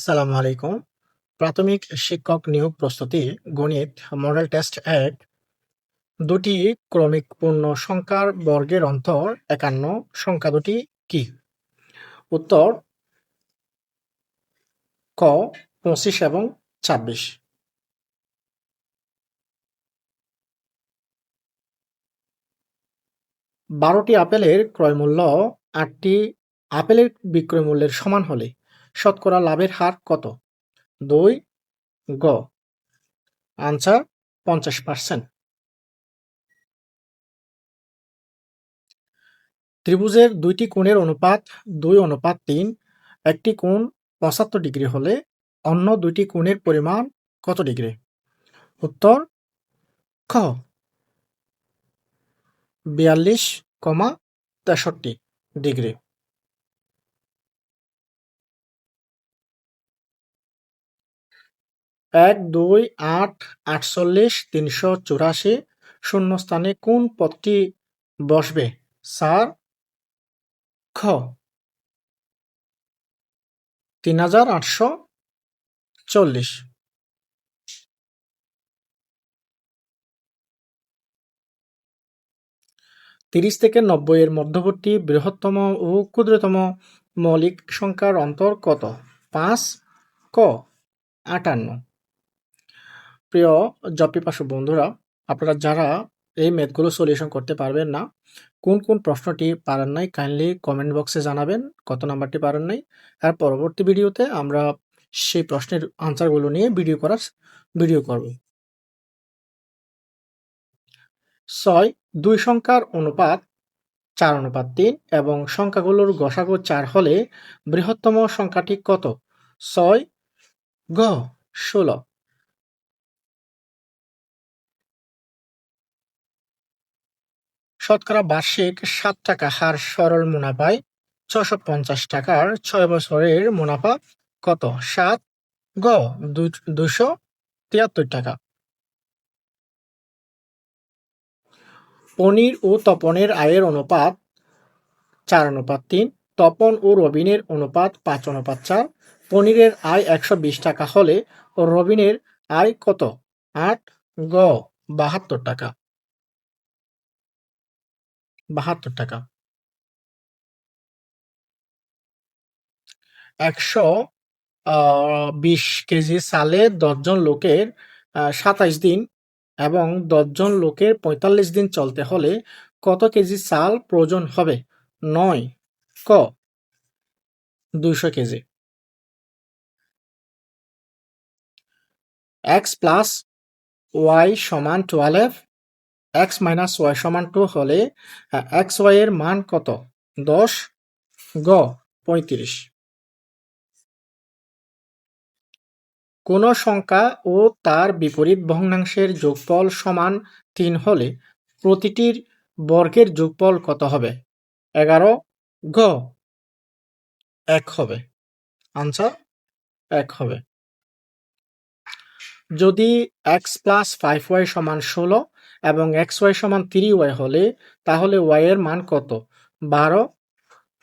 আসসালামু আলাইকুম। প্রাথমিক শিক্ষক নিয়োগ প্রস্তুতি, গণিত মডেল টেস্ট এক। দুটি ক্রমিক পূর্ণ সংখ্যার বর্গের অন্তর একান্ন, সংখ্যা দুটি কি? উত্তর, ক, পঁচিশ এবং ছাব্বিশ। বারোটি আপেলের ক্রয়মূল্য আটটি আপেলের বিক্রয় মূল্যের সমান হলে শতকরা লাভের হার কত? দুই, গ। আনসার, পঞ্চাশ পার্সেন্ট। ত্রিভুজের দুইটি কোণের অনুপাত দুই, অনুপাত তিন। একটি কোণ পঁচাত্তর ডিগ্রি হলে অন্য দুইটি কোণের পরিমাণ কত ডিগ্রি? উত্তর, খ। বিয়াল্লিশ কমা তেষট্টি ডিগ্রি। এক দুই আট আটচল্লিশ তিনশো চুরাশি শূন্যস্থানে কোন পদটি বসবে? স্যার, খ। তিন হাজার আটশো চল্লিশ। তিরিশ থেকে নব্বই এর মধ্যবর্তী বৃহত্তম ও ক্ষুদ্রতম মৌলিক সংখ্যার অন্তর কত? পাঁচ, ক, আটান্ন। প্রিয় পাশু বন্ধুরা, আপনারা যারা এই ম্যাথগুলো সলিউশন করতে পারবেন না, কোন কোন প্রশ্নটি পারেন নাই কাইন্ডলি কমেন্ট বক্সে জানাবেন, কত নাম্বারটি পারেন নাই। আর পরবর্তী ভিডিওতে আমরা সেই প্রশ্নের আনসারগুলো নিয়ে ভিডিও করার ভিডিও করব। ছয়, দুই সংখ্যার অনুপাত চার অনুপাত তিন এবং সংখ্যাগুলোর গসাগু চার হলে বৃহত্তম সংখ্যাটি কত? ছয়, গ, ষোলো। শতকরা বার্ষিক সাত টাকা হার সরল মুনাফায় ছশো পঞ্চাশ টাকার ছয় বছরের মুনাফা কত? সাত, গ দুশো তিয়াত্তর টাকা। পনির ও তপনের আয়ের অনুপাত চার অনুপাত তিন, তপন ও রবিনের অনুপাত পাঁচ অনুপাত চার, পনিরের আয় একশো বিশ টাকা হলে রবিনের আয় কত? আট, গ, বাহাত্তর টাকা। বাহাত্তর টাকা। একশো বিশ কেজি সালে দশজন লোকের সাতাইশ দিন এবং দশজন লোকের পঁয়তাল্লিশ দিন চলতে হলে কত কেজি চাল প্রয়োজন হবে? নয়, ক, দুইশো কেজি। এক্স প্লাস ওয়াই সমান টুয়েলভ এক্স মাইনাস ওয়াই সমান টু হলে এক্স ওয়াই এর মান কত? দশ গ পঁয়ত্রিশ। কোন সংখ্যা ও তার বিপরীত ভগ্নাংশের যোগফল সমান তিন হলে প্রতিটির বর্গের যোগফল কত হবে? এগারো গ এক হবে। আনসার এক হবে। যদি এক্স প্লাস ফাইভ ওয়াই সমান ষোলো এবং এক্স ওয়াই সমান থ্রি ওয়াই হলে তাহলে ওয়াই এর মান কত? বারো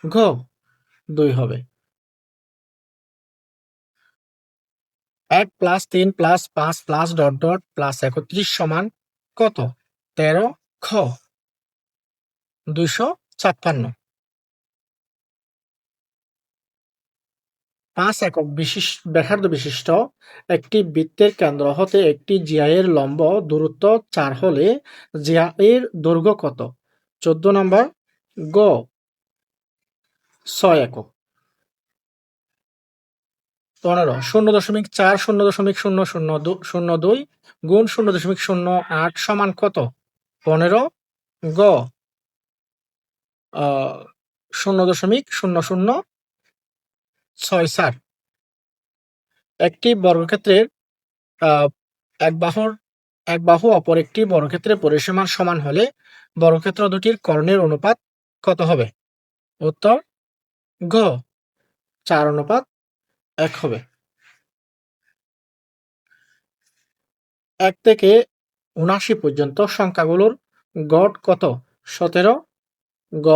ঘ দুই হবে। এক প্লাস তিন প্লাস পাঁচ প্লাস ডট ডট প্লাস একত্রিশ সমান কত? তেরো খ দুইশো ছাপ্পান্ন। পাঁচ একক বিশিষ্ট, ব্যাসার্ধ বিশিষ্ট একটি বৃত্তের কেন্দ্র হতে একটি জিআইয়ের লম্ব দূরত্ব চার হলে জিআইয়ের দৈর্ঘ্য কত? চোদ্দ নম্বর, গ, ছয় একক। পনেরো, শূন্য দশমিক চার, শূন্য দশমিক শূন্য শূন্য শূন্য দুই, গুণ শূন্য দশমিক শূন্য আট সমান কত? পনেরো, গ শূন্য দশমিক শূন্য শূন্য ছয় চার একটি বর্গক্ষেত্রের এক বাহুর, এক বাহু অপর একটি বর্গক্ষেত্রের পরিসীমার সমান হলে বর্গক্ষেত্র দুটির কর্ণের অনুপাত কত হবে? উত্তর ঘ চার অনুপাত এক হবে। এক থেকে উনাশি পর্যন্ত সংখ্যাগুলোর গড় কত? সতেরো, গ।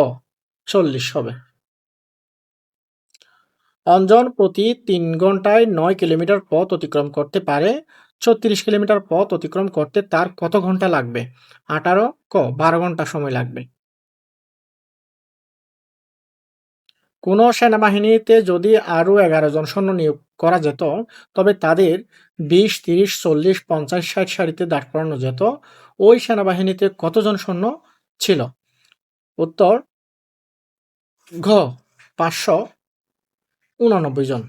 চল্লিশ হবে। অঞ্জন প্রতি তিন ঘন্টায় নয় কিলোমিটার পথ অতিক্রম করতে পারে, ছত্রিশ কিলোমিটার পথ অতিক্রম করতে তার কত ঘণ্টা লাগবে? আঠারো ক, বারো ঘণ্টা সময় লাগবে। কোনো সেনাবাহিনীতে যদি আরও এগারো জন সৈন্য নিয়োগ করা যেত, তবে তাদের বিশ, তিরিশ, চল্লিশ, পঞ্চাশ, ষাট সারিতে দাঁড় করানো যেত। ওই সেনাবাহিনীতে কতজন সৈন্য ছিল? উত্তর, ঘ, পাঁচশো উননব্বই জন।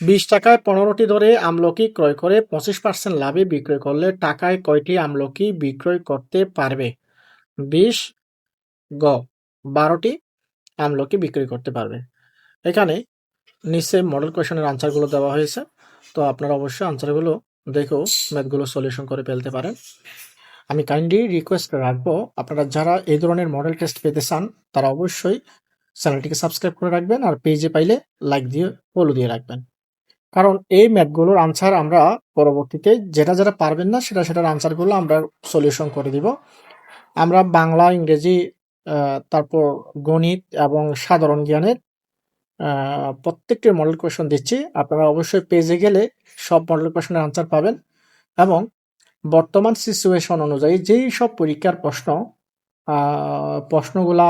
বিশ টাকায় পনেরোটি ধরে আমলকি ক্রয় করে পঁচিশ পার্সেন্ট লাভে বিক্রয় করলে টাকায় কয়টি আমলকি বিক্রয় করতে পারবে? বিশ, গ, বারোটি আমলকি বিক্রি করতে পারবে। এখানে নিচে মডেল কোয়েশনের আনসারগুলো দেওয়া হয়েছে। তো আপনারা অবশ্যই আনসারগুলো দেখেও ম্যাথগুলো সলিউশন করে ফেলতে পারেন। আমি কাইন্ডলি রিকোয়েস্ট রাখব, আপনারা যারা এই ধরনের মডেল টেস্ট পেতে চান, তারা অবশ্যই চ্যানেলটিকে সাবস্ক্রাইব করে রাখবেন আর পেজে পাইলে লাইক দিয়ে ফলো দিয়ে রাখবেন। কারণ এই ম্যাথগুলোর আনসার আমরা পরবর্তীতে যেটা যেটা পারবেন না সেটা, সেটার আনসারগুলো আমরা সলিউশন করে দিব। আমরা বাংলা, ইংরেজি তারপর গণিত এবং সাধারণ জ্ঞানের প্রত্যেকটি মডেল কোয়েশন দিচ্ছি। আপনারা অবশ্যই পেজে গেলে সব মডেল কোয়েশনের আনসার পাবেন এবং বর্তমান সিচুয়েশন অনুযায়ী যেই সব পরীক্ষার প্রশ্ন প্রশ্নগুলা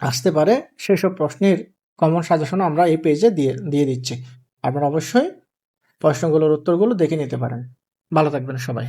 আসতে পারে, সেসব প্রশ্নের কমন সাজেশন আমরা এই পেজে দিয়ে দিয়ে দিচ্ছি। আপনারা অবশ্যই প্রশ্নগুলোর উত্তরগুলো দেখে নিতে পারেন। ভালো থাকবেন সবাই।